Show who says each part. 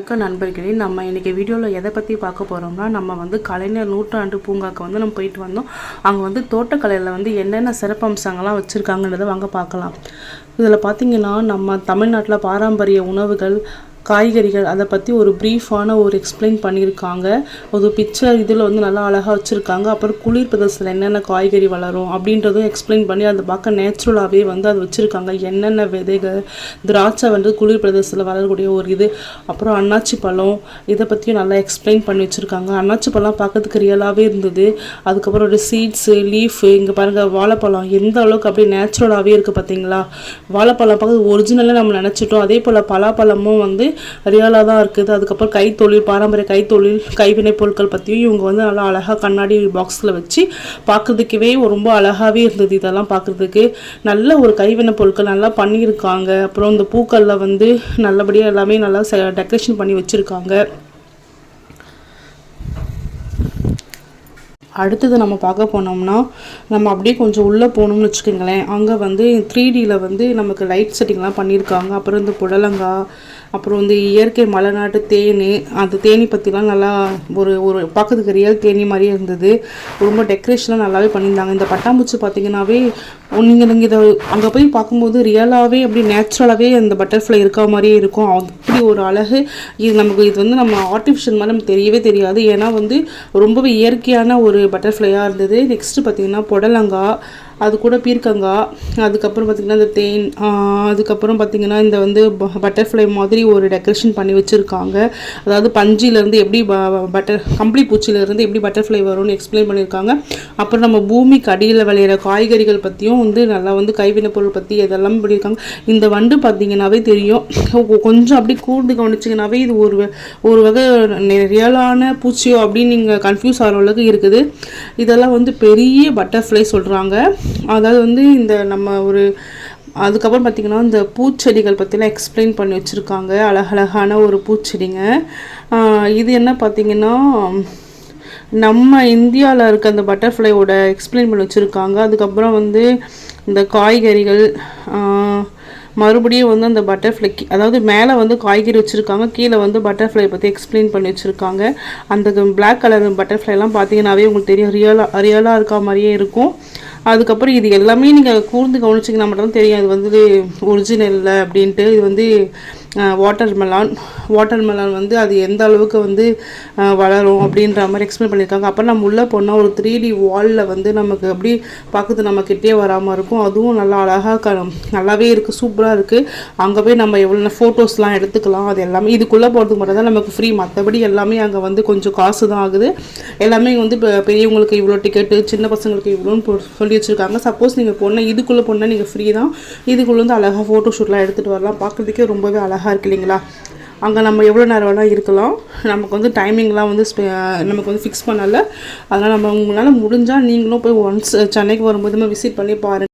Speaker 1: வணக்கம் நண்பர்களே. நம்ம இன்றைக்கி வீடியோவில் எதை பற்றி பார்க்க போகிறோம்னா நம்ம வந்து கலைஞர் நூற்றாண்டு பூங்காக்கு வந்து நம்ம போயிட்டு வந்தோம். அங்கே வந்து தோட்டக்கலையில் வந்து என்னென்ன சிறப்பம்சங்கள்லாம் வச்சுருக்காங்கன்றதை வாங்க பார்க்கலாம். இதில் பார்த்தீங்கன்னா நம்ம தமிழ்நாட்டில் பாரம்பரிய உணவுகள் காய்கறிகள் அதை பற்றி ஒரு ப்ரீஃபான ஒரு எக்ஸ்பிளைன் பண்ணியிருக்காங்க ஒரு பிக்சர் இதில் வந்து நல்லா அழகாக வச்சுருக்காங்க. அப்புறம் குளிர் பிரதேசத்தில் என்னென்ன காய்கறி வளரும் அப்படின்றதும் எக்ஸ்பிளைன் பண்ணி அதை பார்க்க நேச்சுரலாகவே வந்து அது வச்சுருக்காங்க. என்னென்ன விதைகள் திராட்சை வந்து குளிர் பிரதேசத்தில் வளரக்கூடிய ஒரு இது. அப்புறம் அன்னாச்சி பழம் இதை பற்றியும் நல்லா எக்ஸ்பிளைன் பண்ணி வச்சுருக்காங்க. அன்னாச்சி பழம் பார்க்கறதுக்கு ரியலாகவே இருந்தது. அதுக்கப்புறம் ஒரு சீட்ஸு லீஃபு இங்கே பாருங்கள் வாழைப்பழம். எந்த அளவுக்கு அப்படியே நேச்சுரலாகவே இருக்குது பார்த்தீங்களா வாழைப்பழம் பார்க்க ஒரிஜினலாக நம்ம நினச்சிட்டோம். அதே போல் பலாப்பழமும் வந்து ரியலாக தான் இருக்குது. அதுக்கப்புறம் கைத்தொழில் பாரம்பரிய கைத்தொழில் கைவினைப் பொருட்கள் பற்றியும் இவங்க வந்து நல்லா அழகாக கண்ணாடி பாக்ஸில் வச்சு பார்க்குறதுக்கவே ரொம்ப அழகாகவே இருந்தது இதெல்லாம் பார்க்குறதுக்கு நல்ல ஒரு கைவினைப் பொருட்கள் நல்லா பண்ணியிருக்காங்க. அப்புறம் இந்த பூக்களில் வந்து நல்லபடியாக எல்லாமே நல்லா டெக்கரேஷன் பண்ணி வச்சுருக்காங்க. அடுத்தது நம்ம பார்க்க போனோம்னா நம்ம அப்படியே கொஞ்சம் உள்ளே போகணும்னு வச்சுக்கோங்களேன். அங்கே வந்து த்ரீ டியில் வந்து நமக்கு லைட் செட்டிங்லாம் பண்ணியிருக்காங்க. அப்புறம் இந்த புடலங்காய் அப்புறம் வந்து இயற்கை மலைநாட்டு தேனி அந்த தேனி பற்றிலாம் நல்லா ஒரு ஒரு பார்க்கறதுக்கு ரியல் தேனி மாதிரியே இருந்தது. ரொம்ப டெக்கரேஷன்லாம் நல்லாவே பண்ணியிருந்தாங்க. இந்த பட்டாம்பூச்சி பார்த்தீங்கன்னாவே நீங்கள் நீங்கள் இதை அங்கே போய் பார்க்கும்போது ரியலாகவே அப்படி நேச்சுரலாகவே அந்த பட்டர்ஃப்ளை இருக்க மாதிரியே இருக்கும். அப்படி ஒரு அழகு. இது நமக்கு இது வந்து நம்ம ஆர்டிஃபிஷியல் மாதிரி நமக்கு தெரியவே தெரியாது. ஏன்னா வந்து ரொம்பவே இயற்கையான ஒரு பட்டர்ஃப்ளையாக இருந்தது. நெக்ஸ்ட்டு பார்த்திங்கன்னா புடலங்காய் அது கூட பீர்க்கங்காய் அதுக்கப்புறம் பார்த்திங்கன்னா இந்த தேன் அதுக்கப்புறம் பார்த்திங்கன்னா இந்த வந்து பட்டர்ஃப்ளை மாதிரி ஒரு டெக்கரேஷன் பண்ணி வச்சுருக்காங்க. அதாவது பஞ்சிலேருந்து எப்படி பட்டர் கம்பளி பூச்சியிலேருந்து எப்படி பட்டர்ஃப்ளை வரும்னு எக்ஸ்பிளைன் பண்ணியிருக்காங்க அப்புறம் நம்ம பூமிக்கு அடியில் விளையிற காய்கறிகள் பற்றியும் வந்து நல்லா வந்து கைவினை பொருள் பற்றி இதெல்லாம் பண்ணியிருக்காங்க இந்த வண்டு பார்த்திங்கனாவே தெரியும். கொஞ்சம் அப்படி கூர்ந்து கவனிச்சிங்கனாவே இது ஒரு ஒரு வகை ரியலான பூச்சியோ அப்படின்னு நீங்கள் கன்ஃபியூஸ் ஆகிற அளவுக்கு இருக்குது. இதெல்லாம் வந்து பெரிய பட்டர்ஃப்ளை சொல்கிறாங்க அதாவது வந்து இந்த நம்ம ஒரு அதுக்கப்புறம் பார்த்திங்கன்னா இந்த பூச்செடிகள் பற்றிலாம் எக்ஸ்பிளைன் பண்ணி வச்சுருக்காங்க அழகழகான ஒரு பூச்செடிங்க. இது என்ன பார்த்திங்கன்னா நம்ம இந்தியாவில் இருக்க அந்த பட்டர்ஃப்ளையோட எக்ஸ்பிளைன் பண்ணி வச்சுருக்காங்க. அதுக்கப்புறம் வந்து இந்த காய்கறிகள் மறுபடியும் வந்து அந்த பட்டர்ஃப்ளைக்கு அதாவது மேலே வந்து காய்கறி வச்சுருக்காங்க கீழே வந்து பட்டர்ஃப்ளை பற்றி எக்ஸ்பிளைன் பண்ணி வச்சுருக்காங்க. அந்த பிளாக் கலர் பட்டர்ஃப்ளைலாம் பார்த்தீங்கன்னாவே உங்களுக்கு தெரியும் ரியலாக ரியலாக இருக்கா மாதிரியே இருக்கும். அதுக்கப்புறம் இது எல்லாமே நீங்கள் கூர்ந்து கவனிச்சிங்கன்னா மட்டும் தெரியும். அது வந்து ஒரிஜினல் இல்லை அப்படின்ட்டு இது வந்து வாட்டர் மெலான் வாட்டர் மெலான் வந்து அது எந்த அளவுக்கு வந்து வளரும் அப்படின்ற மாதிரி எக்ஸ்பிளைன் பண்ணியிருக்காங்க. அப்புறம் நம்ம உள்ளே போனால் ஒரு த்ரீ டி வாலில் வந்து நமக்கு அப்படி பார்க்குறது நம்ம கிட்டே வராமல் இருக்கும். அதுவும் நல்லா அழகாக நல்லாவே இருக்குது சூப்பராக இருக்குது அங்கே போய் நம்ம எவ்வளோ ஃபோட்டோஸ்லாம் எடுத்துக்கலாம் அது எல்லாமே இதுக்குள்ளே போகிறதுக்கு மட்டும் தான் நமக்கு ஃப்ரீ மற்றபடி எல்லாமே அங்கே வந்து கொஞ்சம் காசு தான் ஆகுது. எல்லாமே வந்து இப்போ பெரியவங்களுக்கு இவ்வளோ டிக்கெட்டு சின்ன பசங்களுக்கு இவ்வளோன்னு சொல்லி வச்சுருக்காங்க. சப்போஸ் நீங்கள் போனால் இதுக்குள்ளே போனால் நீங்கள் ஃப்ரீ தான். இதுக்குள்ளே வந்து அழகாக ஃபோட்டோ ஷூட்லாம் எடுத்துகிட்டு வரலாம். பார்க்குறதுக்கே ரொம்பவே அழகாக அழகாக இருக்கு இல்லைங்களா? அங்கே நம்ம எவ்வளோ நேரம் வேணால் இருக்கலாம். நமக்கு வந்து டைமிங்லாம் வந்து நமக்கு வந்து ஃபிக்ஸ் பண்ணலை. அதனால் நம்ம உங்களால் முடிஞ்சால் நீங்களும் போய் ஒன்ஸ் சென்னைக்கு வரும்போது நம்ம விசிட் பண்ணி பாருங்கள்